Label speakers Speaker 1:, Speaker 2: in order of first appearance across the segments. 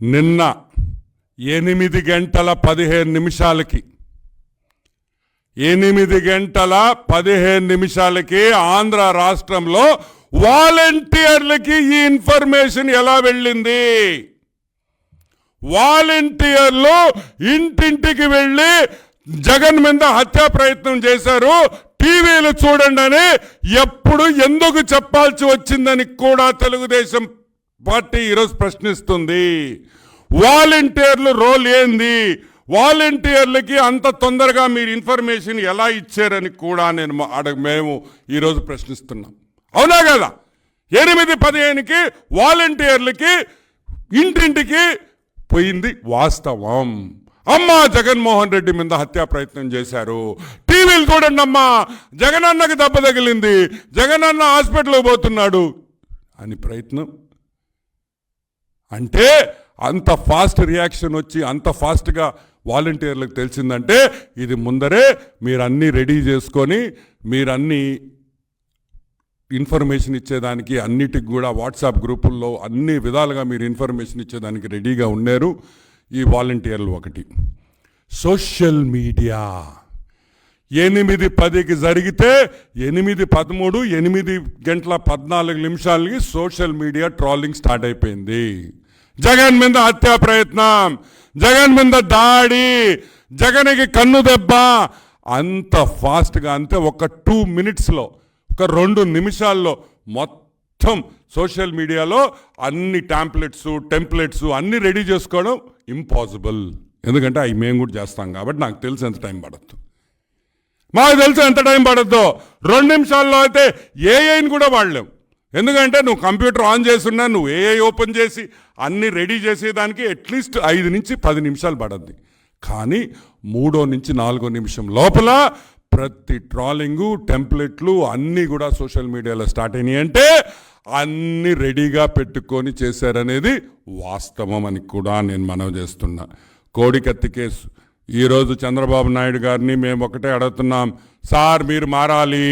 Speaker 1: నిన్న ఎనిమిది గంటల పదిహేను నిమిషాలకి ఎనిమిది గంటల పదిహేను నిమిషాలకి ఆంధ్ర రాష్ట్రంలో వాలంటీర్లకి ఈ ఇన్ఫర్మేషన్ ఎలా వెళ్ళింది? వాలంటీర్లు ఇంటింటికి వెళ్ళి జగన్ మీద హత్యా ప్రయత్నం చేశారు. టీవీలు చూడండి అని ఎప్పుడు ఎందుకు చెప్పాల్సి వచ్చిందని కూడా తెలుగుదేశం పార్టీ ఈరోజు ప్రశ్నిస్తుంది. వాలంటీర్లు రోల్ ఏంది? వాలంటీర్లకి అంత తొందరగా మీరు ఇన్ఫర్మేషన్ ఎలా ఇచ్చారని కూడా నేను మా- అడగ మేము ఈరోజు ప్రశ్నిస్తున్నాం. అవునా కదా? ఎనిమిది పదిహేనుకి వాలంటీర్లకి ఇంటింటికి పోయింది వాస్తవం. అమ్మా జగన్మోహన్ రెడ్డి మీద హత్యా ప్రయత్నం చేశారు. టీవీలు చూడండి అమ్మ జగనన్నకి దెబ్బ తగిలింది జగనన్న హాస్పిటల్కి పోతున్నాడు అని ప్రయత్నం అంటే అంత ఫాస్ట్ రియాక్షన్ వచ్చి అంత ఫాస్ట్గా వాలంటీర్లకు తెలిసిందంటే ఇది ముందరే మీరు అన్నీ రెడీ చేసుకొని మీరు అన్నీ ఇన్ఫర్మేషన్ ఇచ్చేదానికి అన్నిటికి కూడా వాట్సాప్ గ్రూపుల్లో అన్ని విధాలుగా మీరు ఇన్ఫర్మేషన్ ఇచ్చేదానికి రెడీగా ఉన్నారు. ఈ వాలంటీర్లు ఒకటి. Social media. ఎనిమిది పదికి జరిగితే ఎనిమిది పదమూడు ఎనిమిది గంటల పద్నాలుగు నిమిషాలకి సోషల్ మీడియా ట్రాలింగ్ స్టార్ట్ అయిపోయింది. జగన్ మీద హత్యా ప్రయత్నం జగన్ మీద దాడి జగన్కి కన్ను దెబ్బ. అంత ఫాస్ట్గా అంతే ఒక టూ మినిట్స్లో ఒక రెండు నిమిషాల్లో మొత్తం సోషల్ మీడియాలో అన్ని టాంప్లెట్స్ టెంప్లెట్స్ అన్నీ రెడీ చేసుకోవడం ఇంపాసిబుల్. ఎందుకంటే అవి మేము కూడా చేస్తాం కాబట్టి నాకు తెలిసి ఎంత టైం పడద్దు. మాకు తెలుసు ఎంత టైం పడద్దు. రెండు నిమిషాల్లో అయితే ఏఐని కూడా వాడలేం. ఎందుకంటే నువ్వు కంప్యూటర్ ఆన్ చేస్తున్నా నువ్వు ఏఐ ఓపెన్ చేసి అన్ని రెడీ చేసేదానికి అట్లీస్ట్ ఐదు నుంచి పది నిమిషాలు పడద్ది. కానీ మూడో నుంచి నాలుగో నిమిషం లోపల ప్రతి ట్రాలింగు టెంప్లెట్లు అన్నీ కూడా సోషల్ మీడియాలో స్టార్ట్ అయినాయి అంటే అన్ని రెడీగా పెట్టుకొని చేశారనేది వాస్తవం అని కూడా నేను మనవి చేస్తున్నా. కోడికత్తి కేసు. ఈరోజు చంద్రబాబు నాయుడు గారిని మేము ఒకటే అడుగుతున్నాం సార్ మీరు మారాలి.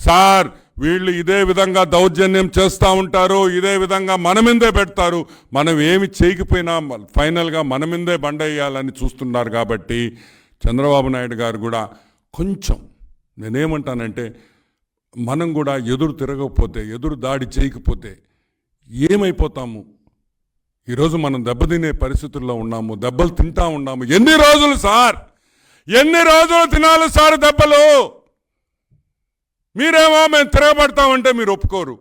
Speaker 1: సార్ వీళ్ళు ఇదే విధంగా దౌర్జన్యం చేస్తూ ఉంటారు ఇదే విధంగా మనమిందే పెడతారు. మనం ఏమి చేయకపోయినా ఫైనల్గా మన మీదే బండేయాలని చూస్తున్నారు కాబట్టి చంద్రబాబు నాయుడు గారు కూడా కొంచెం నేనేమంటానంటే మనం కూడా ఎదురు తిరగకపోతే ఎదురు దాడి చేయకపోతే ఏమైపోతాము? ఈరోజు మనం దెబ్బతినే పరిస్థితుల్లో ఉన్నాము దెబ్బలు తింటా ఉన్నాము. ఎన్ని రోజులు సార్? ఎన్ని రోజులు తినాలి సార్ దెబ్బలు? మీరేమో మేము తిరగబడతామంటే మీరు ఒప్పుకోరు.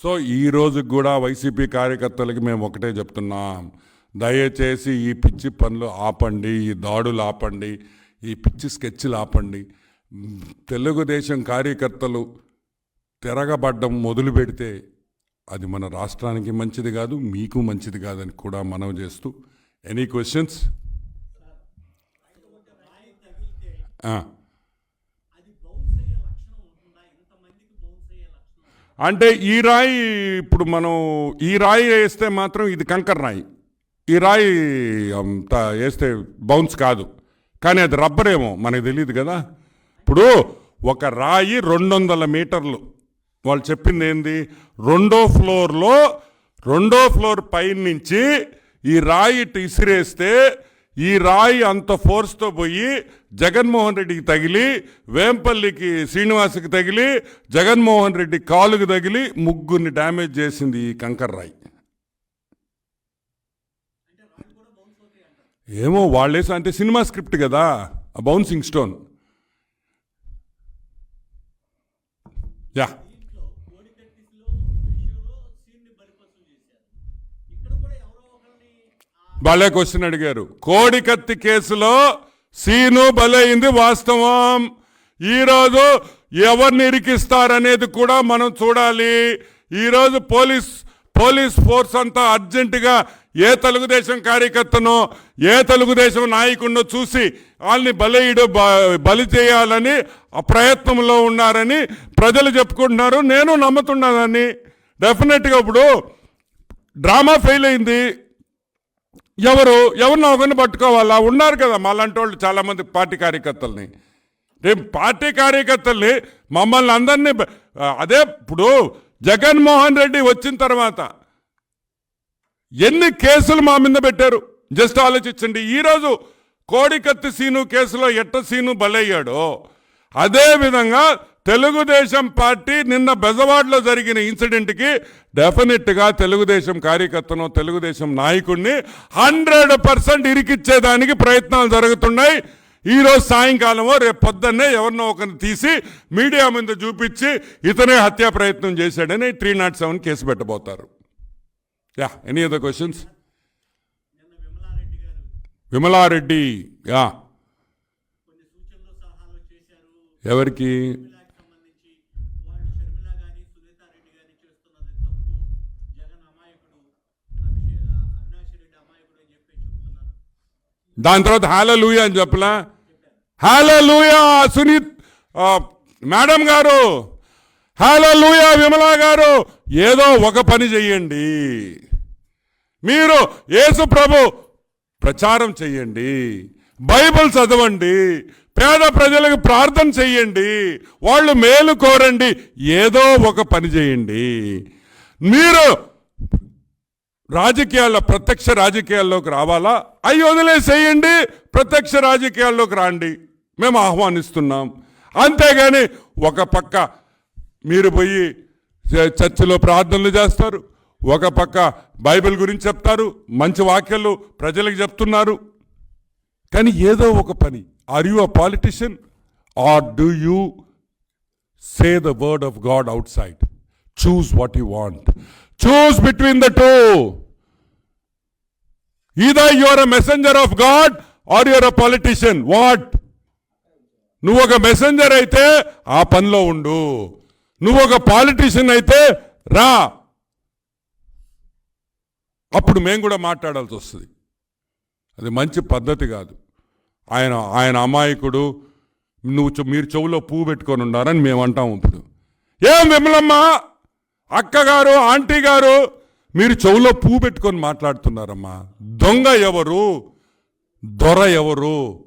Speaker 1: సో ఈ రోజు కూడా వైసీపీ కార్యకర్తలకి మేము ఒకటే చెప్తున్నాం. దయచేసి ఈ పిచ్చి పనులు ఆపండి ఈ దాడులు ఆపండి ఈ పిచ్చి స్కెచ్లు ఆపండి. తెలుగుదేశం కార్యకర్తలు తిరగబడ్డం మొదలు పెడితే అది మన రాష్ట్రానికి మంచిది కాదు మీకు మంచిది కాదని కూడా మనవి చేస్తూ ఎనీ క్వశ్చన్స్ అంటే ఈ రాయి ఇప్పుడు మనం ఈ రాయి వేస్తే మాత్రం ఇది కంకర్ రాయి. ఈ రాయి అంత వేస్తే బౌన్స్ కాదు. కానీ అది రబ్బర్ ఏమో మనకు తెలియదు కదా. ఇప్పుడు ఒక రాయి రెండు వందల మీటర్లు. వాళ్ళు చెప్పింది ఏంది? రెండో ఫ్లోర్లో రెండో ఫ్లోర్ పైన నుంచి ఈ రాయి ఇటు ఇసిరేస్తే ఈ రాయి అంత ఫోర్స్తో పోయి జగన్మోహన్ రెడ్డికి తగిలి వేంపల్లికి శ్రీనివాస్కి తగిలి జగన్మోహన్ రెడ్డి కాలుకి తగిలి ముగ్గురిని డ్యామేజ్ చేసింది ఈ కంకర్ రాయి. ఏమో వాళ్ళేసా అంటే సినిమా స్క్రిప్ట్ కదా ఆ బౌన్సింగ్ స్టోన్. యా. భలే క్వశ్చన్ అడిగారు. కోడికత్తి కేసులో సీను బలైంది వాస్తవం. ఈరోజు ఎవరిని ఇరికిస్తారనేది కూడా మనం చూడాలి. ఈరోజు పోలీస్ పోలీస్ ఫోర్స్ అంతా అర్జెంటుగా ఏ తెలుగుదేశం కార్యకర్తనో ఏ తెలుగుదేశం నాయకుడినో చూసి వాళ్ళని బలయుడు బలి చేయాలని ఆ ప్రయత్నంలో ఉన్నారని ప్రజలు చెప్పుకుంటున్నారు. నేను నమ్ముతున్నానని డెఫినెట్గా ఇప్పుడు డ్రామా ఫెయిల్ అయింది. ఎవరు ఎవరినో ఒకరిని పట్టుకోవాలా? ఉన్నారు కదా మాలాంటి వాళ్ళు చాలామంది పార్టీ కార్యకర్తల్ని. రేపు పార్టీ కార్యకర్తల్ని మమ్మల్ని అందరినీ అదే ఇప్పుడు జగన్మోహన్ రెడ్డి వచ్చిన తర్వాత ఎన్ని కేసులు మా మీద పెట్టారు? జస్ట్ ఆలోచించండి. ఈరోజు కోడికత్తి సీను కేసులో ఎట్ట సీను బలయ్యాడో అదేవిధంగా తెలుగుదేశం పార్టీ నిన్న బెజవాడలో జరిగిన ఇన్సిడెంట్కి డెఫినెట్గా తెలుగుదేశం కార్యకర్తను తెలుగుదేశం నాయకుడిని హండ్రెడ్ పర్సెంట్ ఇరికిచ్చేదానికి ప్రయత్నాలు జరుగుతున్నాయి. ఈరోజు సాయంకాలమో రేపు పొద్దున్నే ఎవరినో ఒకరిని తీసి మీడియా ముందు చూపించి ఇతనే హత్యా ప్రయత్నం చేశాడని three naught seven case పెట్టబోతారు. Yeah any other questions
Speaker 2: Vimala Reddy
Speaker 1: yeah. ఎవరికి? దాని తర్వాత హాల లూయా అని చెప్పలా. హాల లూయా సునీత్ మేడం గారు. హాల లూయా విమలా గారు. ఏదో ఒక పని చెయ్యండి. మీరు యేసు ప్రభు ప్రచారం చెయ్యండి. బైబిల్ చదవండి. పేద ప్రజలకు ప్రార్థన చెయ్యండి. వాళ్ళు మేలు కోరండి. ఏదో ఒక పని చేయండి మీరు రాజకీయాల్లో ప్రత్యక్ష రాజకీయాల్లోకి రావాలా? అవి వదిలేసేయండి ప్రత్యక్ష రాజకీయాల్లోకి రాండి. మేము ఆహ్వానిస్తున్నాం. అంతేగాని ఒక పక్క మీరు పోయి చ- చర్చిలో ప్రార్థనలు చేస్తారు ఒక పక్క బైబిల్ గురించి చెప్తారు మంచి వాక్యాలు ప్రజలకు చెప్తున్నారు. కానీ ఏదో ఒక పని. Are you a politician or do you say the word of God outside what what you want choose between the two you your a messenger of God or your a politician what నువ్వు ఒక messenger అయితే ఆ పనిలో ఉండు. నువ్వు ఒక politician అయితే రా. అప్పుడు మేము కూడా మాట్లాడాల్సి వస్తుంది. అది మంచి పద్ధతి కాదు. ఆయన ఆయన అమాయకుడు నువ్వు మీరు చెవులో పువ్వు పెట్టుకొని ఉండారని మేము అంటాము ఇప్పుడు. ఏం విమలమ్మ? అక్కగారు ఆంటీ గారు మీరు చెవులో పువ్వు పెట్టుకొని మాట్లాడుతున్నారమ్మా. దొంగ ఎవరు? దొర ఎవరు?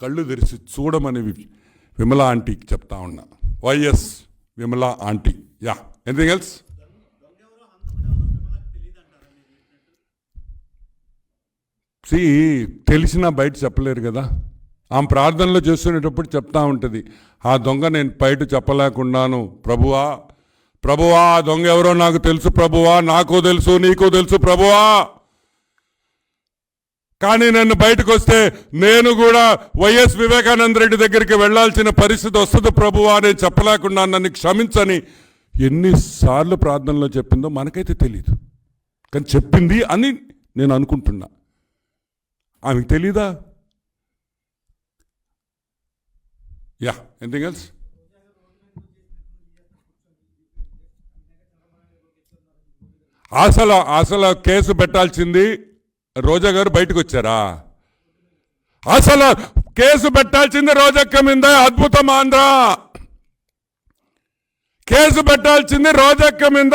Speaker 1: కళ్ళు తెరిచి చూడమని విమలా విమల ఆంటీకి చెప్తా ఉన్నా. Y S Vimala aunty. Yeah anything else? C తెలిసినా బయట చెప్పలేరు కదా. ఆమె ప్రార్థనలో చేస్తునేటప్పుడు చెప్తా ఉంటుంది. ఆ దొంగ నేను బయట చెప్పలేకున్నాను ప్రభువా. ప్రభువా దొంగ ఎవరో నాకు తెలుసు ప్రభువా నాకు తెలుసు నీకు తెలుసు ప్రభువా. కానీ నన్ను బయటకు వస్తే నేను కూడా వైఎస్ వివేకానంద రెడ్డి దగ్గరికి వెళ్ళాల్సిన పరిస్థితి వస్తుంది ప్రభువా నేను చెప్పలేకుండా నన్ను క్షమించని ఎన్నిసార్లు ప్రార్థనలో చెప్పిందో మనకైతే తెలియదు కానీ చెప్పింది అని నేను అనుకుంటున్నా. ఆమెకు తెలీదా? Yeah anything else? అసలు అసలు కేసు పెట్టాల్సింది రోజా గారు బయటకు వచ్చారా? అసలు కేసు పెట్టాల్సింది రోజక్క మీద అద్భుతం ఆంధ్ర! కేసు పెట్టాల్సింది రోజక్క మీద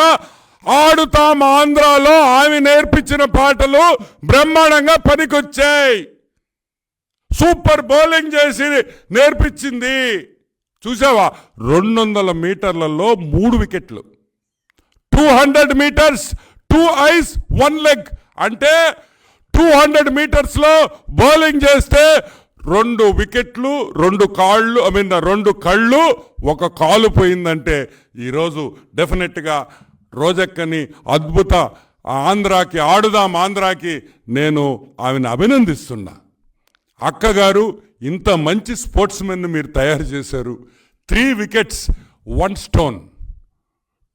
Speaker 1: ఆడుతాం ఆంధ్రాలో ఆమె నేర్పించిన పాటలు బ్రహ్మాండంగా పనికొచ్చాయి. సూపర్ బౌలింగ్ చేసి నేర్పించింది. చూసావా? రెండు వందల మీటర్లలో మూడు వికెట్లు. Two hundred metres two eyes one leg అంటే టూ హండ్రెడ్ మీటర్స్లో బౌలింగ్ చేస్తే రెండు వికెట్లు రెండు కాళ్ళు ఐ మీన్ రెండు కళ్ళు ఒక కాలు పోయిందంటే ఈరోజు డెఫినెట్గా రోజక్కని అద్భుత ఆంధ్రాకి ఆడుదాం ఆంధ్రాకి నేను ఆమెను అభినందిస్తున్నా. అక్కగారు ఇంత మంచి స్పోర్ట్స్మెన్ మీరు తయారు చేశారు. Three wickets one stone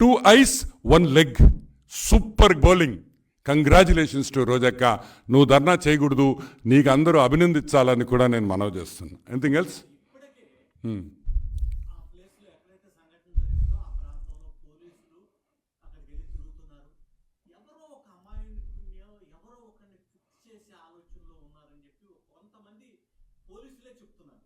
Speaker 1: two eyes one leg. Super bowling. Congratulations to రోజక్క. నువ్వు ధర్నా చేయకూడదు. నీకు అందరూ అభినందించాలని కూడా నేను మనవి చేస్తున్నాను. ఎనీథింగ్ ఎల్స్
Speaker 2: ఆ ప్లేస్లో ఎక్కడైతే సంఘటన జరిగిందో ఆ ప్రాంతంలో పోలీసులు అక్కడికి వెళ్ళి తిరుగుతున్నారు ఎవరో ఒక అమాయకుడిని ఎవరో ఒకరిని ఫిక్స్ చేసే ఆలోచనలో ఉన్నారని చెప్పి కొంతమంది పోలీసులే చెప్తున్నారు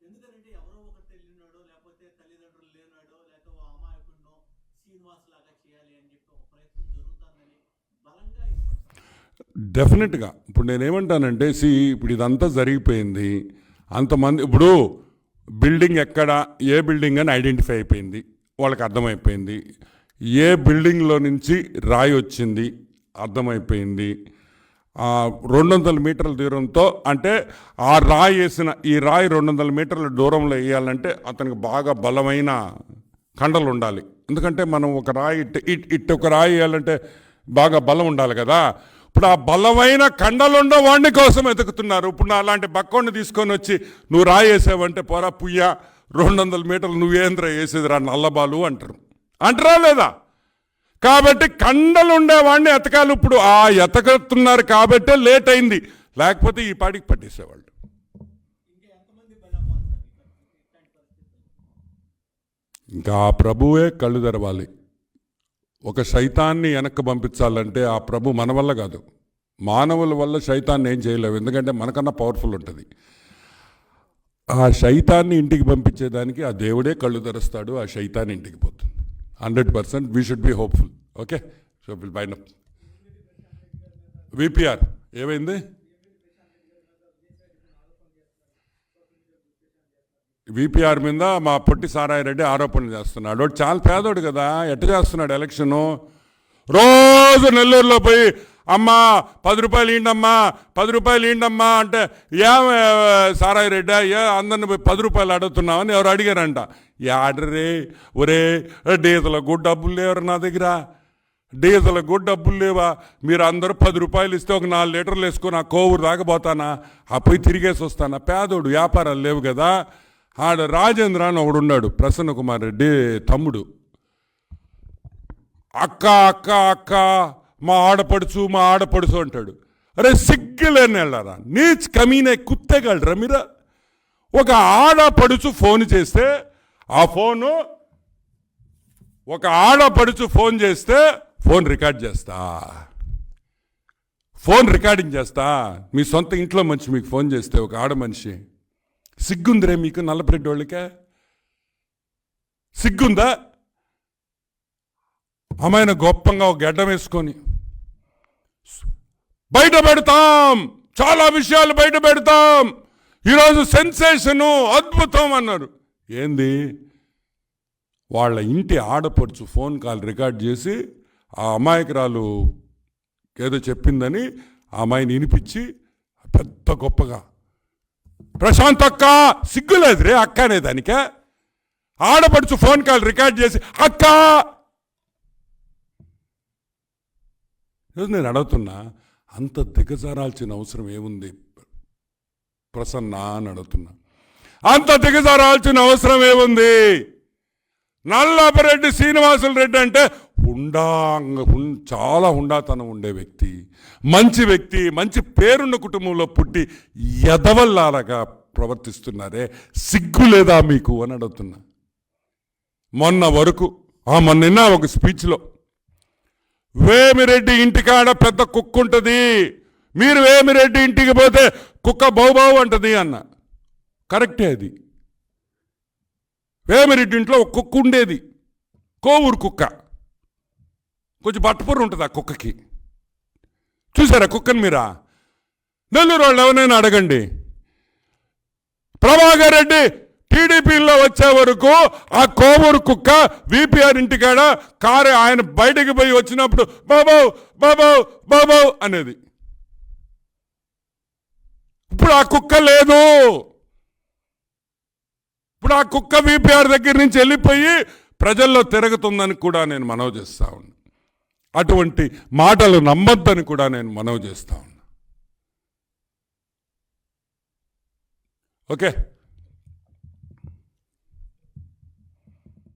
Speaker 2: ఎందుకంటే ఎవరో ఒకటి వెళ్ళినాడో లేకపోతే తల్లిదండ్రులు లేనాడో లేకపోతే ఓ అమాయకుడినో శ్రీనివాస్ లాగా చేయాలి అని చెప్పి ఒక ప్రయత్నం జరుగుతుందని బలంగా వినపడుతుంది.
Speaker 1: డెఫినెట్గా ఇప్పుడు నేనేమంటానంటే సి ఇప్పుడు ఇదంతా జరిగిపోయింది. అంతమంది ఇప్పుడు బిల్డింగ్ ఎక్కడ ఏ బిల్డింగ్ అని ఐడెంటిఫై అయిపోయింది. వాళ్ళకి అర్థమైపోయింది. ఏ బిల్డింగ్లో నుంచి రాయి వచ్చింది అర్థమైపోయింది. రెండు వందల మీటర్ల దూరంతో అంటే ఆ రాయి వేసిన ఈ రాయి రెండు వందల మీటర్ల దూరంలో వేయాలంటే అతనికి బాగా బలమైన కండలు ఉండాలి. ఎందుకంటే మనం ఒక రాయి ఇట్ ఇట్ ఒక రాయి వేయాలంటే బాగా బలం ఉండాలి కదా. ఇప్పుడు ఆ బలమైన కండలుండ వాడిని కోసం ఎతుకుతున్నారు. ఇప్పుడు నా అలాంటి బక్కోడిని తీసుకొని వచ్చి నువ్వు రాయేసావంటే పోరా పుయ్య రెండు వందల మీటర్లు నువ్వేంద్ర వేసేది రా నల్లబాలు అంటారు. అంటారా లేదా? కాబట్టి కండలు ఉండేవాడిని ఎతకాలి. ఇప్పుడు ఆ ఎతకతున్నారు కాబట్టే లేట్ అయింది. లేకపోతే ఈ పాటికి పట్టేసేవాళ్ళు.
Speaker 2: ఇంకా
Speaker 1: ఇంకా ఆ ప్రభువే కళ్ళు తెరవాలి. ఒక శైతాన్ని వెనక్కి పంపించాలంటే ఆ ప్రభు మన వల్ల కాదు. మానవుల వల్ల శైతాన్ని ఏం చేయలేవు. ఎందుకంటే మనకన్నా పవర్ఫుల్ ఉంటుంది. ఆ శైతాన్ని ఇంటికి పంపించేదానికి ఆ దేవుడే కళ్ళు తెరుస్తాడు ఆ శైతాన్ని ఇంటికి పోతుంది. Hundred percent we should be hopeful okay so will bind up V P R ఏమైంది? విపిఆర్ మీద మా పొట్టి సారాయి రెడ్డి ఆరోపణలు చేస్తున్నాడు. చాలా పేదోడు కదా ఎట్ట చేస్తున్నాడు ఎలక్షను? రోజు నెల్లూరులో పోయి అమ్మా పది రూపాయలు ఇండమ్మా పది రూపాయలు ఇండమ్మా అంటే ఏం ఏ, సారాయి రెడ్డి ఏ అందరిని పోయి పది రూపాయలు అడుగుతున్నామని ఎవరు అడిగారంట. యాడరే ఒరే గుడ్ డబ్బులు లేవరు నా దగ్గర. డీజిల్కు డబ్బులు లేవా? మీరు అందరూ పది రూపాయలు ఇస్తే ఒక నాలుగు లీటర్లు వేసుకొని ఆ కోవూరు దాకపోతానా ఆ పోయి తిరిగేసి వస్తానా? పేదోడు వ్యాపారాలు లేవు కదా. ఆడ రాజేంద్ర అని ఒకడు ఉన్నాడు ప్రసన్న కుమార్ రెడ్డి తమ్ముడు. అక్క అక్క అక్క మా ఆడపడుచు మా ఆడపడుచు అంటాడు. అరే సిగ్గులేని వెళ్ళారా నీచ్ కమీనే కుత్తేగలరా మీరా? ఒక ఆడపడుచు ఫోన్ చేస్తే ఆ ఫోను ఒక ఆడపడుచు ఫోన్ చేస్తే ఫోన్ రికార్డ్ చేస్తా. ఫోన్ రికార్డింగ్ చేస్తా. మీ సొంత ఇంట్లో మంచి మీకు ఫోన్ చేస్తే ఒక ఆడ మనిషి సిగ్గుందిరే మీకు నల్లపరెడ్డి వాళ్ళకే? సిగ్గుందా? అమ్మాయిని గొప్పంగా ఒక గడ్డం వేసుకొని బయట పెడతాం చాలా విషయాలు బయట పెడతాం. ఈరోజు సెన్సేషను అద్భుతం అన్నారు. ఏంది? వాళ్ళ ఇంటి ఆడపడుచు ఫోన్ కాల్ రికార్డ్ చేసి ఆ అమాయకురాలు ఏదో చెప్పిందని ఆ అమ్మాయిని వినిపించి పెద్ద గొప్పగా ప్రశాంత్ అక్క సిగ్గులేదు రే అక్క అనే దానికే. ఆడపడుచు ఫోన్ కాల్ రికార్డ్ చేసి అక్క! ఈరోజు నేను అడుగుతున్నా అంత దిగజారాల్సిన అవసరం ఏముంది? ప్రసన్న అని అడుగుతున్నా అంత దిగజారాల్సిన అవసరం ఏముంది? నల్లాపరెడ్డి శ్రీనివాసులు రెడ్డి అంటే హుండా చాలా హుండాతనం ఉండే వ్యక్తి మంచి వ్యక్తి మంచి పేరున్న కుటుంబంలో పుట్టి ఎదవల్లాగా ప్రవర్తిస్తున్నారే సిగ్గు లేదా మీకు అని అడుగుతున్నా. మొన్న వరకు ఆ మొన్న ఒక స్పీచ్లో వేమిరెడ్డి ఇంటికాడ పెద్ద కుక్క ఉంటుంది మీరు వేమిరెడ్డి ఇంటికి పోతే కుక్క బౌబావు అంటది అన్న. కరెక్టే అది. వేమిరెడ్డి ఇంట్లో ఒక కుక్క ఉండేది కోవూరు కుక్క. కొంచెం బట్టపూర ఉంటుంది ఆ కుక్కకి. చూసారా కుక్కని మీరా? నెల్లూరు వాళ్ళు ఎవరైనా అడగండి. ప్రభాకర్ రెడ్డి టీడీపీలో వచ్చే వరకు ఆ కోవూరు కుక్క విపిఆర్ ఇంటికాడ కారు ఆయన బయటికి పోయి వచ్చినప్పుడు బాబావ్ బాబావ్ బాబావ్ అనేది. ఇప్పుడు ఆ కుక్క లేదు. ఇప్పుడు ఆ కుక్క విపిఆర్ దగ్గర నుంచి వెళ్ళిపోయి ప్రజల్లో తిరుగుతుందని కూడా నేను మనవి చేస్తా ఉన్నా. అటువంటి మాటలు నమ్మొద్దని కూడా నేను మనవి చేస్తా ఉన్నా. ఓకే?